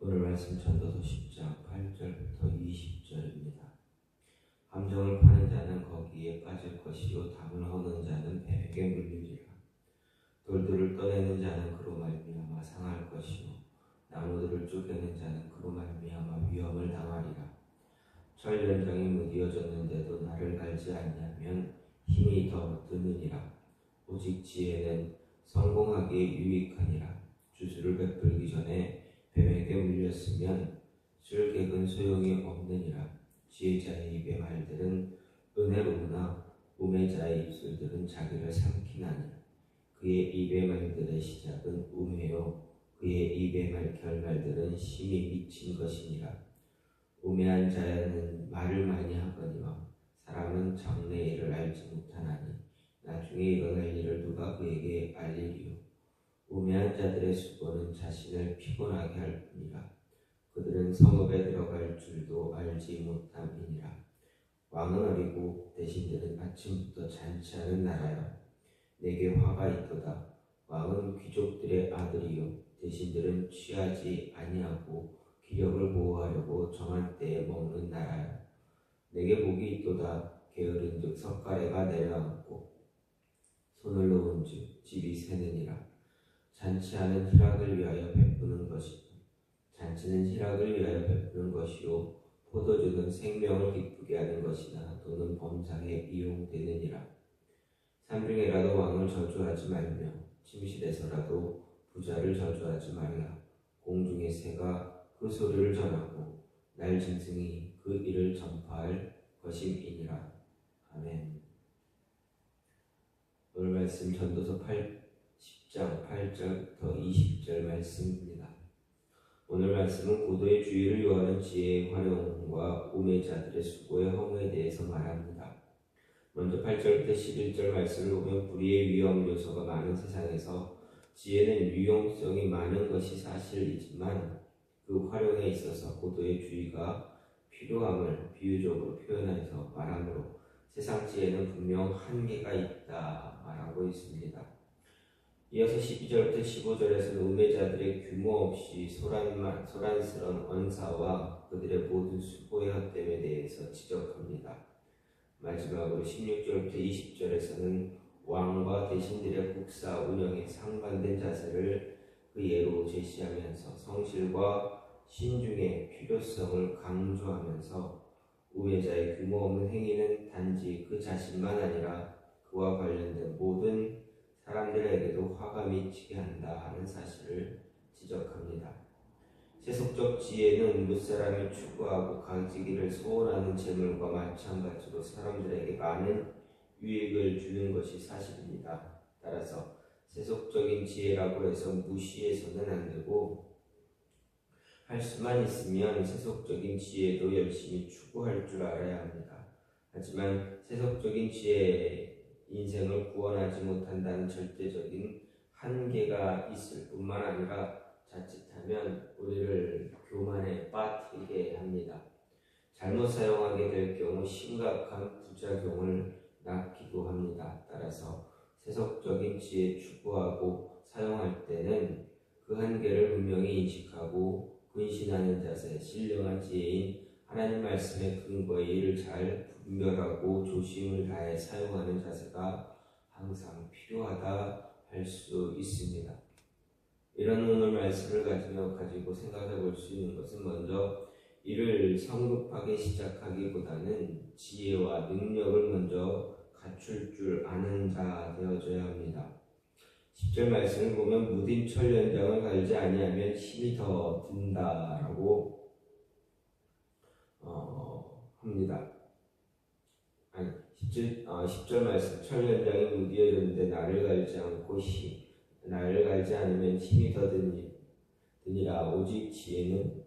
오늘 말씀 전도서 10장 8절부터 20절입니다. 함정을 파는 자는 거기에 빠질 것이요 담을 허는 자는 뱀에게 물리리라. 돌들을 떠내는 자는 그로 말미암아 상할 것이요 나무들을 쪼개는 자는 그로 말미암아 위험을 당하리라. 철 연장이 무디어졌는데도 나를 갈지 아니하면 힘이 더 드느니라. 오직 지혜는 성공하기에 유익하니라. 주술을 베풀기 전에 뱀에게 물렸으면 술객은 소용이 없느니라. 지혜자의 입의 말들은 은혜로우나 우매자의 입술들은 자기를 삼키나니 그의 입의 말들의 시작은 우매요 그의 입의 말 결말들은 심히 미친 것이니라. 우매한 자는 말을 많이 하거니와 사람은 장래의 일을 알지 못하나니 나중에 일어날 일을 누가 그에게 알리리요. 우매한 자들의 수고는 자신을 피곤하게 할 뿐이라. 그들은 성읍에 들어갈 줄도 알지 못함이니라. 왕은 어리고 대신들은 아침부터 잔치하는 나라여. 내게 화가 있도다. 왕은 귀족들의 아들이요. 대신들은 취하지 아니하고 기력을 보호하려고 정한 때에 먹는 나라여. 내게 복이 있도다. 게으른즉 석가래가 내려앉고 손을 놓은즉 집이 새느니라. 잔치하는 희락을 위하여 베푸는 것이고 잔치는 희락을 위하여 베푸는 것이요 포도주는 생명을 기쁘게 하는 것이나 돈은 범상에 이용되느니라. 산중에라도 왕을 저주하지 말며 침실에서라도 부자를 저주하지 말라. 공중의 새가 그 소리를 전하고 날 짐승이 그 일을 전파할 것임이니라. 아멘. 오늘 말씀 전도서 8, 10장 8절부터 20절 말씀입니다. 오늘 말씀은 고도의 주의를 요하는 지혜의 활용과 우매 자들의 수고의 허무에 대해서 말합니다. 먼저 8절부터 11절 말씀을 보면 불의의 위험 요소가 많은 세상에서 지혜는 유용성이 많은 것이 사실이지만 그 활용에 있어서 고도의 주의가 필요함을 비유적으로 표현해서 말하므로 세상 지혜는 분명 한계가 있다 말하고 있습니다. 이어서 12절부터 15절에서는 우매자들의 규모 없이 소란만, 소란스러운 언사와 그들의 모든 수고의 헛됨에 대해서 지적합니다. 마지막으로 16절부터 20절에서는 왕과 대신들의 국사 운영에 상반된 자세를 그 예로 제시하면서 성실과 신중의 필요성을 강조하면서 우매자의 규모 없는 행위는 단지 그 자신만 아니라 그와 관련된 모든 사람들에게도 화가 미치게 한다 하는 사실을 지적합니다. 세속적 지혜는 무사람이 추구하고 가지기를 소원하는 재물과 마찬가지로 사람들에게 많은 유익을 주는 것이 사실입니다. 따라서 세속적인 지혜라고 해서 무시해서는 안 되고 할 수만 있으면 세속적인 지혜도 열심히 추구할 줄 알아야 합니다. 하지만 세속적인 지혜 인생을 구원하지 못한다는 절대적인 한계가 있을 뿐만 아니라 자칫하면 우리를 교만에 빠뜨리게 합니다. 잘못 사용하게 될 경우 심각한 부작용을 낳기도 합니다. 따라서 세속적인 지혜 추구하고 사용할 때는 그 한계를 분명히 인식하고 근신하는 자세, 신령한 지혜인 하나님 말씀의 근거에 이를 잘 분별하고 조심을 다해 사용하는 자세가 항상 필요하다 할 수 있습니다. 이런 오늘 말씀을 가지며 가지고 생각해 볼 수 있는 것은 먼저 이를 성급하게 시작하기보다는 지혜와 능력을 먼저 갖출 줄 아는 자 되어져야 합니다. 10절 말씀을 보면 무딘 철 연장을 갈지 아니하면 힘이 더 든다라고 어, 합니다. 아니 10절, 어, 10절 말씀 철연장이 무디어졌는데 나를 갈지 않고 시 나를 갈지 않으면 힘이 더 드니, 드니라 오직 지혜는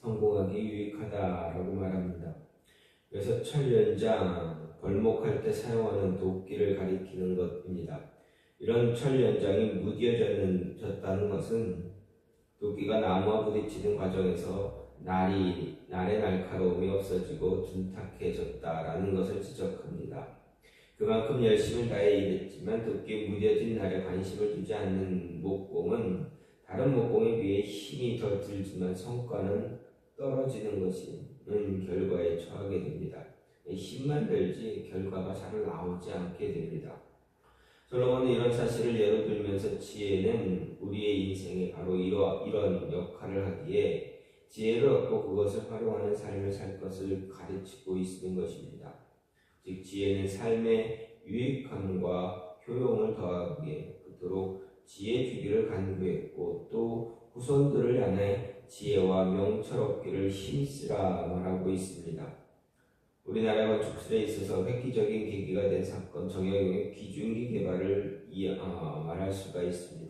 성공하기 유익하다라고 말합니다. 그래서 철연장 벌목할 때 사용하는 도끼를 가리키는 것입니다. 이런 철연장이 무뎌졌다는 것은 도끼가 나무와 부딪히는 과정에서 날이 날의 날카로움이 없어지고 둔탁해졌다라는 것을 지적합니다. 그만큼 열심을 다해 일했지만 도끼에 무뎌진 날에 관심을 두지 않는 목공은 다른 목공에 비해 힘이 더 들지만 성과는 떨어지는 것이는 결과에 처하게 됩니다. 힘만 들지 결과가 잘 나오지 않게 됩니다. 솔로몬은 이런 사실을 예로 들면서 지혜는 우리의 인생에 바로 이러, 이런 역할을 하기에 지혜를 얻고 그것을 활용하는 삶을 살 것을 가르치고 있는 것입니다. 즉 지혜는 삶의 유익함과 효용을 더하기에 그토록 지혜 주기를 간구했고 또 후손들을 향해 지혜와 명철없기를 힘쓰라 말하고 있습니다. 우리나라 건축술에 있어서 획기적인 계기가 된 사건 정약용의 기중기 개발을 이, 아, 말할 수가 있습니다.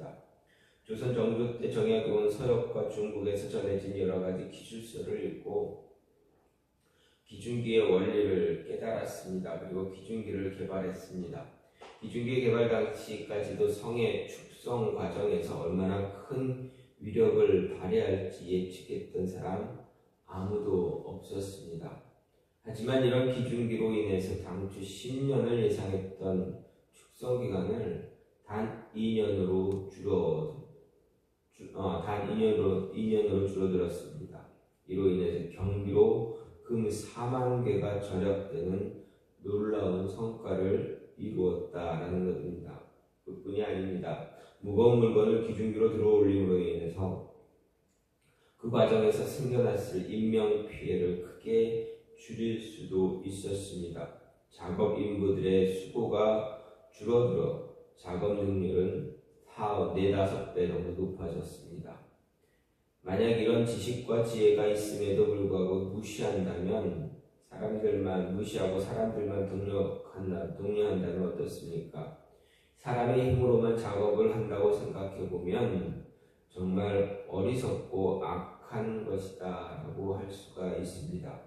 조선 정조 때 정약용은 서역과 중국에서 전해진 여러 가지 기술서를 읽고 기중기의 원리를 깨달았습니다. 그리고 기중기를 개발했습니다. 기중기 개발 당시까지도 성의 축성 과정에서 얼마나 큰 위력을 발휘할지 예측했던 사람 아무도 없었습니다. 하지만 이런 기준기로 인해서 당초 10년을 예상했던 축성 기간을 단 2년으로 줄어 주, 어, 단 2년으로 2년으로 줄어들었습니다. 이로 인해서 경비로 금 4만 개가 절약되는 놀라운 성과를 이루었다라는 것입니다. 그뿐이 아닙니다. 무거운 물건을 기준기로 들어올림으로 인해서 그 과정에서 생겨났을 인명 피해를 크게 줄일 수도 있었습니다. 작업 인부들의 수고가 줄어들어 작업 능률은 4, 4, 5배 정도 높아졌습니다. 만약 이런 지식과 지혜가 있음에도 불구하고 무시한다면 사람들만 무시하고 사람들만 동력한다, 동료한다면 어떻습니까? 사람의 힘으로만 작업을 한다고 생각해 보면 정말 어리석고 악한 것이다 라고 할 수가 있습니다.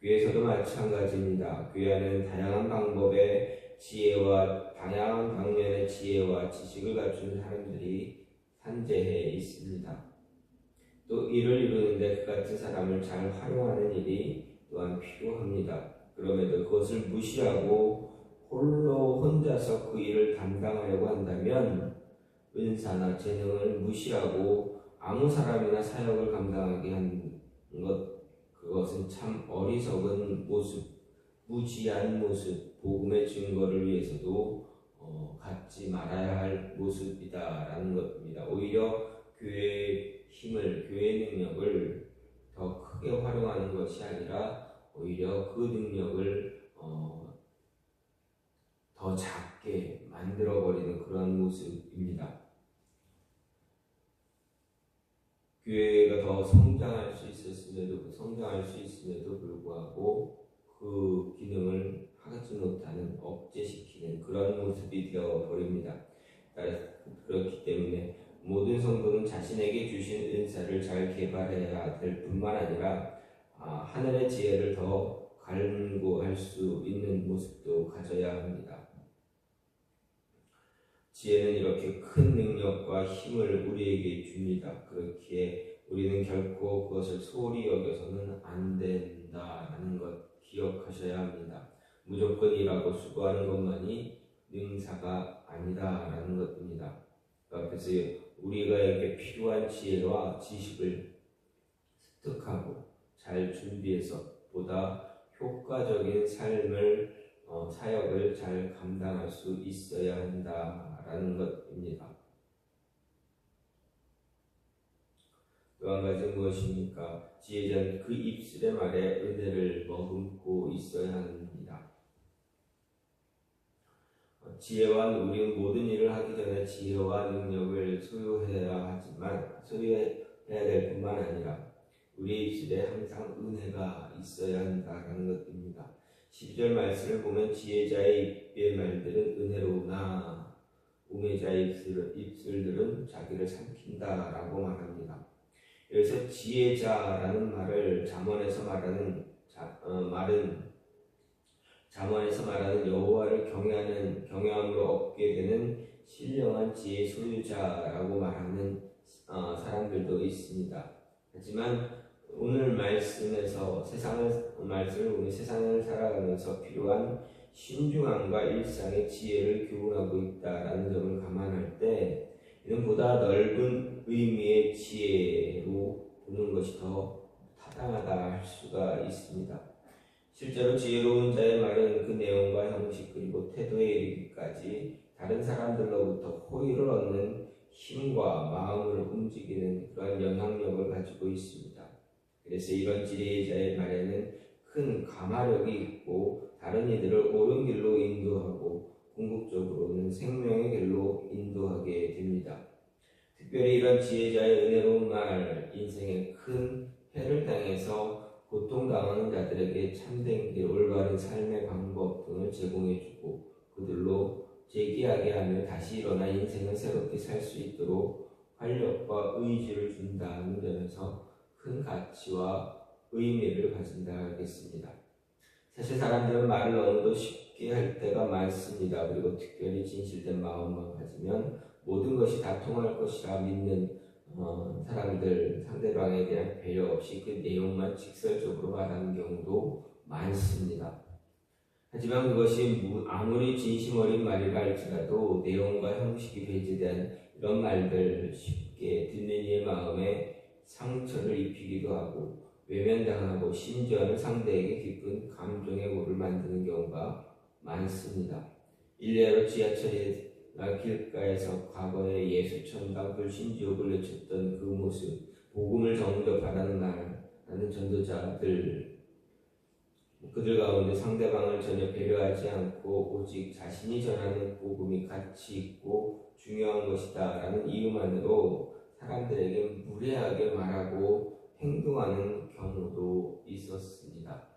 교회에서도 마찬가지입니다. 교회는 다양한 방법의 지혜와 다양한 방면의 지혜와 지식을 갖춘 사람들이 산재해 있습니다. 또 이를 이루는데 그 같은 사람을 잘 활용하는 일이 또한 필요합니다. 그럼에도 그것을 무시하고 홀로 혼자서 그 일을 담당하려고 한다면 은사나 재능을 무시하고 아무 사람이나 사역을 감당하게 한 것 그것은 참 어리석은 모습, 무지한 모습, 복음의 증거를 위해서도 어, 갖지 말아야 할 모습이다라는 것입니다. 오히려 교회의 힘을, 교회의 능력을 더 크게 활용하는 것이 아니라 오히려 그 능력을 어, 더 작게 만들어버리는 그런 모습입니다. 교회가 더 성장할 수 있었음에도 성장할 수 있음에도 불구하고 그 기능을 하지 못하는 억제시키는 그런 모습이 되어 버립니다. 그렇기 때문에 모든 성도는 자신에게 주신 은사를 잘 개발해야 될 뿐만 아니라 아, 하늘의 지혜를 더 갈구할 수 있는 모습도 가져야 합니다. 지혜는 이렇게 큰 능력과 힘을 우리에게 줍니다. 그렇기에 우리는 결코 그것을 소홀히 여겨서는 안 된다라는 것 기억하셔야 합니다. 무조건 일하고 수고하는 것만이 능사가 아니다라는 것입니다. 그래서 우리가 이렇게 필요한 지혜와 지식을 습득하고 잘 준비해서 보다 효과적인 삶을 어, 사역을 잘 감당할 수 있어야 한다라는 것입니다. 또 한 가지 무엇입니까? 지혜자는 그 입술의 말에 은혜를 머금고 있어야 합니다. 어, 지혜와 우리는 모든 일을 하기 전에 지혜와 능력을 소유해야 하지만 소유해야 될 뿐만 아니라 우리 입술에 항상 은혜가 있어야 한다는 것입니다. 12절 말씀을 보면 지혜자의 입의 말들은 은혜로우나 우매자의 입술, 입술들은 자기를 삼킨다라고 말합니다. 여기서 지혜자라는 말을 잠언에서 말하는 자, 어, 말은 잠언에서 말하는 여호와를 경외하는 경외함으로 얻게 되는 신령한 지혜 소유자라고 말하는 어, 사람들도 있습니다. 하지만 오늘 말씀에서 세상을 말씀을 보면 세상을 살아가면서 필요한 신중함과 일상의 지혜를 교훈하고 있다라는 점을 감안할 때 이는 보다 넓은 의미의 지혜로 보는 것이 더 타당하다 할 수가 있습니다. 실제로 지혜로운 자의 말은 그 내용과 형식 그리고 태도에 이르기까지 다른 사람들로부터 호의를 얻는 힘과 마음을 움직이는 그런 영향력을 가지고 있습니다. 그래서 이런 지혜자의 말에는 큰 감화력이 있고 다른 이들을 옳은 길로 인도하고 궁극적으로는 생명의 길로 인도하게 됩니다. 특별히 이런 지혜자의 은혜로운 말, 인생에 큰 해를 당해서 고통당하는 자들에게 참된 길, 올바른 삶의 방법 등을 제공해주고 그들로 재기하게 하며 다시 일어나 인생을 새롭게 살 수 있도록 활력과 의지를 준다는 점에서 큰 가치와 의미를 가진다 하겠습니다. 사실 사람들은 말을 너무도 쉽게 할 때가 많습니다. 그리고 특별히 진실된 마음만 가지면 모든 것이 다 통할 것이라 믿는 어, 사람들 상대방에 대한 배려 없이 그 내용만 직설적으로 말하는 경우도 많습니다. 하지만 그것이 아무리 진심 어린 말이라 할지라도 내용과 형식이 배제된 이런 말들 쉽게 듣는 이의 마음에 상처를 입히기도 하고 외면당하고 심지어는 상대에게 깊은 감정의 골을 만드는 경우가 많습니다. 일례로 지하철이나 길가에서 과거에 예수천당 불신지옥을 외쳤던 그 모습, 복음을 정접하라는 말 하는 전도자들 그들 가운데 상대방을 전혀 배려하지 않고 오직 자신이 전하는 복음이 가치 있고 중요한 것이다라는 이유만으로 사람들에게 무례하게 말하고 행동하는 경우도 있었습니다.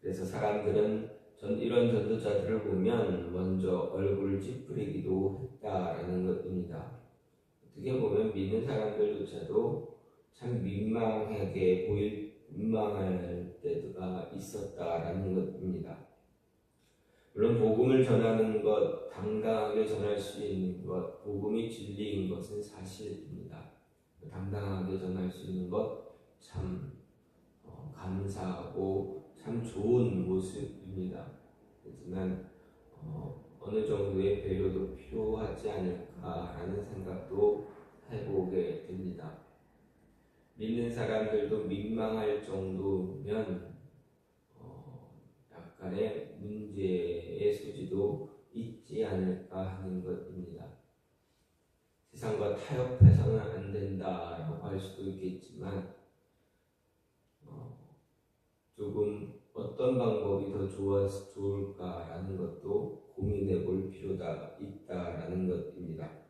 그래서 사람들은 전 이런 전도자들을 보면 먼저 얼굴을 찌푸리기도 했다라는 것입니다. 어떻게 보면 믿는 사람들조차도 참 민망하게 보일 민망할 때가 있었다라는 것입니다. 물론 복음을 전하는 것, 당당하게 전할 수 있는 것, 복음이 진리인 것은 사실입니다. 당당하게 전할 수 있는 것참 어, 감사하고 참 좋은 모습입니다. 하지만 어, 어느 정도의 배려도 필요하지 않을까라는 생각도 해보게 됩니다. 믿는 사람들도 민망할 정도면 어, 약간의 문제의 소지도 있지 않을까 하는 것입니다. 세상과 타협해서는 안 된다라고 할 수도 있겠지만 어, 조금 어떤 방법이 더 좋아, 좋을까라는 것도 고민해 볼 필요가 있다라는 것입니다.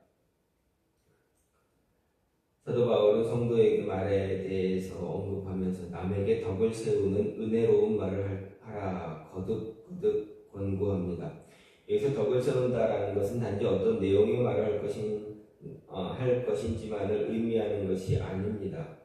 사도 바울은 성도에게 말에 대해서 언급하면서 남에게 덕을 세우는 은혜로운 말을 하라 거듭 거듭 권고합니다. 여기서 덕을 세운다라는 것은 단지 어떤 내용의 말을 할 것인 어, 할 것인지만을 의미하는 것이 아닙니다.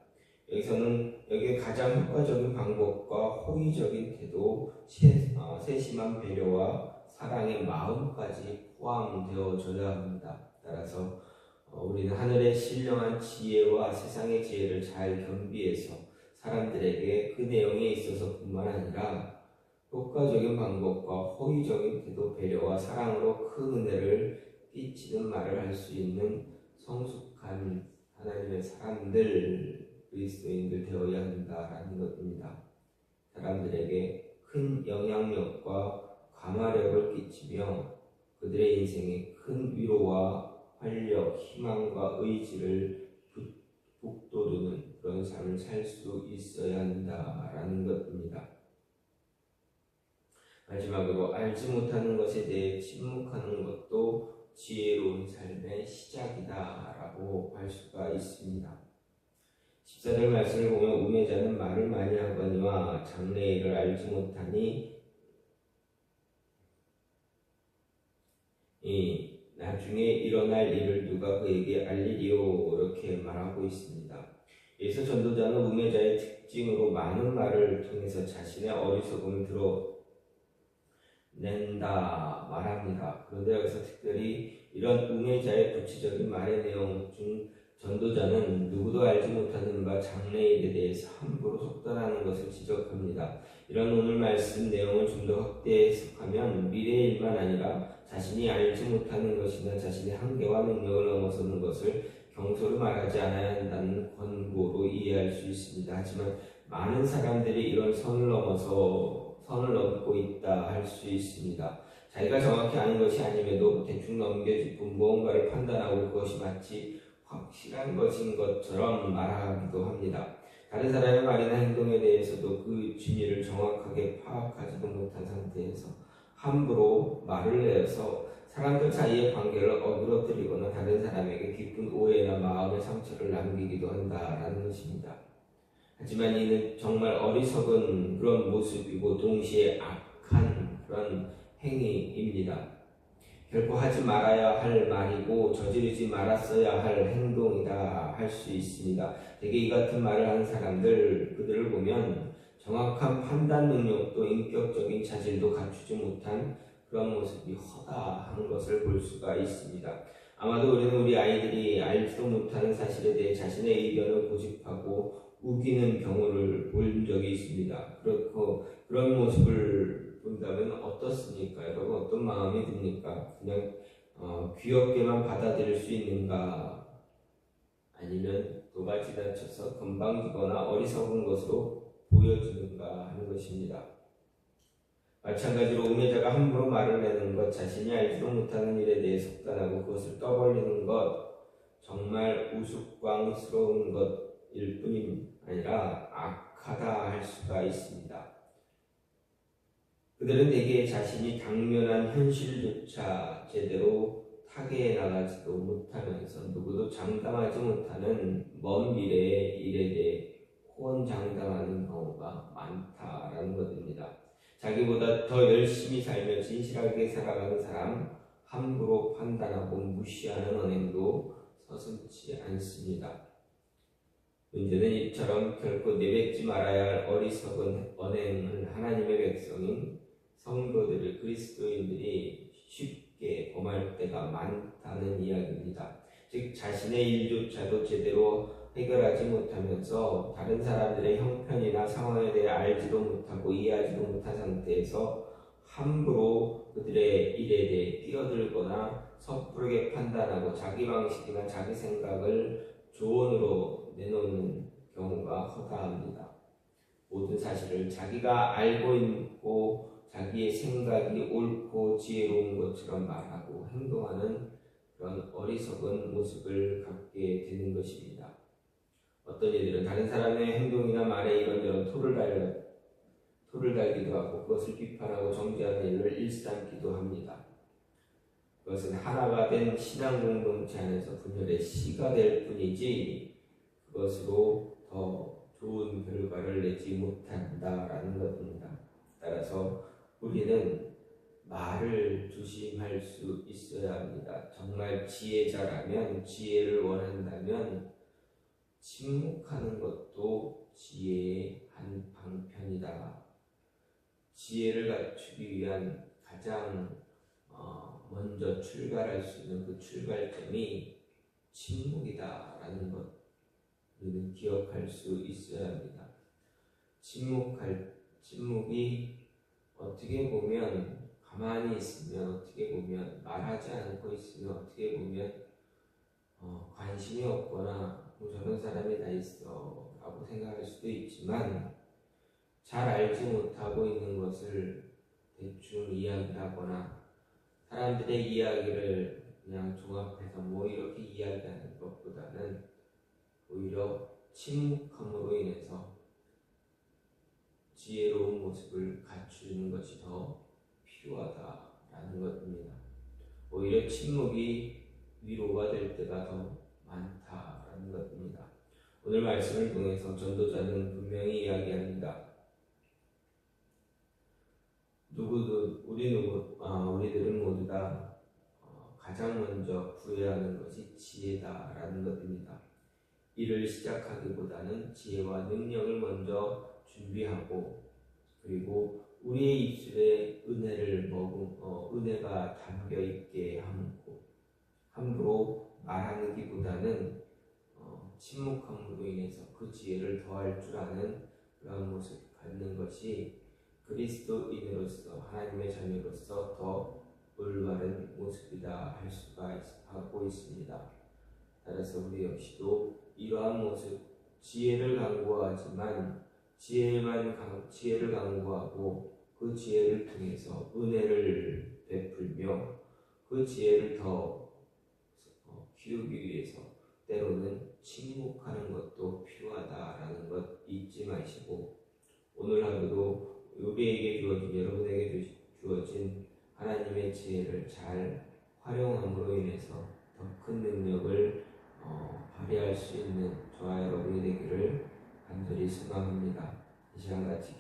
여기서는 여기 가장 효과적인 방법과 호의적인 태도, 세, 어, 세심한 배려와 사랑의 마음까지 포함되어져야 합니다. 따라서 어, 우리는 하늘의 신령한 지혜와 세상의 지혜를 잘 겸비해서 사람들에게 그 내용에 있어서뿐만 아니라 효과적인 방법과 호의적인 태도, 배려와 사랑으로 큰 은혜를 끼치는 말을 할 수 있는 성숙한 하나님의 사람들, 그리스도인들 되어야 한다라는 것입니다. 사람들에게 큰 영향력과 감화력을 끼치며 그들의 인생에 큰 위로와 활력, 희망과 의지를 북돋우는 그런 삶을 살 수 있어야 한다라는 것입니다. 마지막으로 알지 못하는 것에 대해 침묵하는 것도 지혜로운 삶의 시작이다라고 할 수가 있습니다. 14절 말씀을 보면 우매자는 말을 많이 하거니와 장래일을 알지 못하니 이 나중에 일어날 일을 누가 그에게 알리리요 이렇게 말하고 있습니다. 예수 전도자는 우매자의 특징으로 많은 말을 통해서 자신의 어리석음을 드러낸다 말합니다. 그런데 여기서 특별히 이런 우매자의 구체적인 말의 내용 중 전도자는 누구도 알지 못하는 바 장래일에 대해서 함부로 속단하는 것을 지적합니다. 이런 오늘 말씀 내용을 좀 더 확대 해석하면 미래의 일만 아니라 자신이 알지 못하는 것이나 자신의 한계와 능력을 넘어서는 것을 경솔로 말하지 않아야 한다는 권고로 이해할 수 있습니다. 하지만 많은 사람들이 이런 선을 넘어서 선을 넘고 있다 할 수 있습니다. 자기가 정확히 아는 것이 아님에도 대충 넘겨짚고 무언가를 판단하고 그것이 마치 확실한 것인 것처럼 말하기도 합니다. 다른 사람의 말이나 행동에 대해서도 그 진위를 정확하게 파악하지도 못한 상태에서 함부로 말을 내어서 사람들 사이의 관계를 어그러뜨리거나 다른 사람에게 깊은 오해나 마음의 상처를 남기기도 한다라는 것입니다. 하지만 이는 정말 어리석은 그런 모습이고 동시에 악한 그런 행위입니다. 결코 하지 말아야 할 말이고 저지르지 말았어야 할 행동이다 할 수 있습니다. 되게 이 같은 말을 하는 사람들 그들을 보면 정확한 판단 능력도 인격적인 자질도 갖추지 못한 그런 모습이 허다한 것을 볼 수가 있습니다. 아마도 우리는 우리 아이들이 알지도 못하는 사실에 대해 자신의 의견을 고집하고 우기는 경우를 본 적이 있습니다. 그렇고 그런 모습을 본다면 어떻습니까? 여러분 어떤 마음이 듭니까? 그냥 어, 귀엽게만 받아들일 수 있는가? 아니면 도가 지나쳐서 건방지거나 어리석은 것으로 보여지는가 하는 것입니다. 마찬가지로 우매자가 함부로 말을 내는 것, 자신이 알지도 못하는 일에 대해 속단하고 그것을 떠벌리는 것, 정말 우스꽝스러운 것일 뿐이 아니라 악하다 할 수가 있습니다. 그들은 대개 자신이 당면한 현실조차 제대로 타개해 나가지도 못하면서 누구도 장담하지 못하는 먼 미래의 일에 대해 호언장담하는 경우가 많다라는 것입니다. 자기보다 더 열심히 살며 진실하게 살아가는 사람, 함부로 판단하고 무시하는 언행도 서슴지 않습니다. 문제는 이처럼 결코 내뱉지 말아야 할 어리석은 언행을 하나님의 백성인 성도들을 그리스도인들이 쉽게 범할 때가 많다는 이야기입니다. 즉 자신의 일조차도 제대로 해결하지 못하면서 다른 사람들의 형편이나 상황에 대해 알지도 못하고 이해하지도 못한 상태에서 함부로 그들의 일에 대해 끼어들거나 섣부르게 판단하고 자기 방식이나 자기 생각을 조언으로 내놓는 경우가 허다합니다. 모든 사실을 자기가 알고 있고 자기의 생각이 옳고 지혜로운 것처럼 말하고 행동하는 그런 어리석은 모습을 갖게 되는 것입니다. 어떤 이들은 다른 사람의 행동이나 말에 이런저런 토를 달려 토를 달기도 하고 그것을 비판하고 정죄하는 일을 일삼기도 합니다. 그것은 하나가 된 신앙 공동체 안에서 분열의 시가 될 뿐이지 그것으로 더 좋은 결과를 내지 못한다라는 것입니다. 따라서 우리는 말을 조심할 수 있어야 합니다. 정말 지혜자라면 지혜를 원한다면 침묵하는 것도 지혜의 한 방편이다. 지혜를 갖추기 위한 가장 어, 먼저 출발할 수 있는 그 출발점이 침묵이다라는 것 우리는 기억할 수 있어야 합니다. 침묵할 침묵이 어떻게 보면 가만히 있으면 어떻게 보면 말하지 않고 있으면 어떻게 보면 어, 관심이 없거나 뭐 저런 사람이 다 있어 라고 생각할 수도 있지만 잘 알지 못하고 있는 것을 대충 이야기하거나 사람들의 이야기를 그냥 종합해서 뭐 이렇게 이야기하는 것보다는 오히려 침묵함으로 인해서 지혜로운 모습을 갖추는 것이 더 필요하다라는 것입니다. 오히려 침묵이 위로가 될 때가 더 많다 라는 것입니다. 오늘 말씀을 통해서 전도자는 분명히 이야기합니다. 누구도 우리 누구 아, 우리들은 모두 다 어, 가장 먼저 구해야 하는 것이 지혜다라는 것입니다. 일을 시작하기보다는 지혜와 능력을 먼저 준비하고 그리고 우리의 입술에 은혜를 먹음 어, 은혜가 담겨 있게 함고 함부로 말하는 기보다는 어, 침묵함으로 인해서 그 지혜를 더할 줄 아는 그런 모습 갖는 것이 그리스도인으로서 하나님의 자녀로서 더 올바른 모습이다 할 수가 있, 하고 있습니다. 따라서 우리 역시도 이러한 모습, 지혜를 강구하지만 지혜만 강, 지혜를 강구하고 그 지혜를 통해서 은혜를 베풀며 그 지혜를 더 어, 키우기 위해서 때로는 침묵하는 것도 필요하다라는 것 잊지 마시고 오늘 하루도 우리에게 주어진 여러분에게 주- 주어진 하나님의 지혜를 잘 활용함으로 인해서 더 큰 능력을 어, 발휘할 수 있는 저와 여러분이 되기를 간절히 소망합니다. 이 시간 같이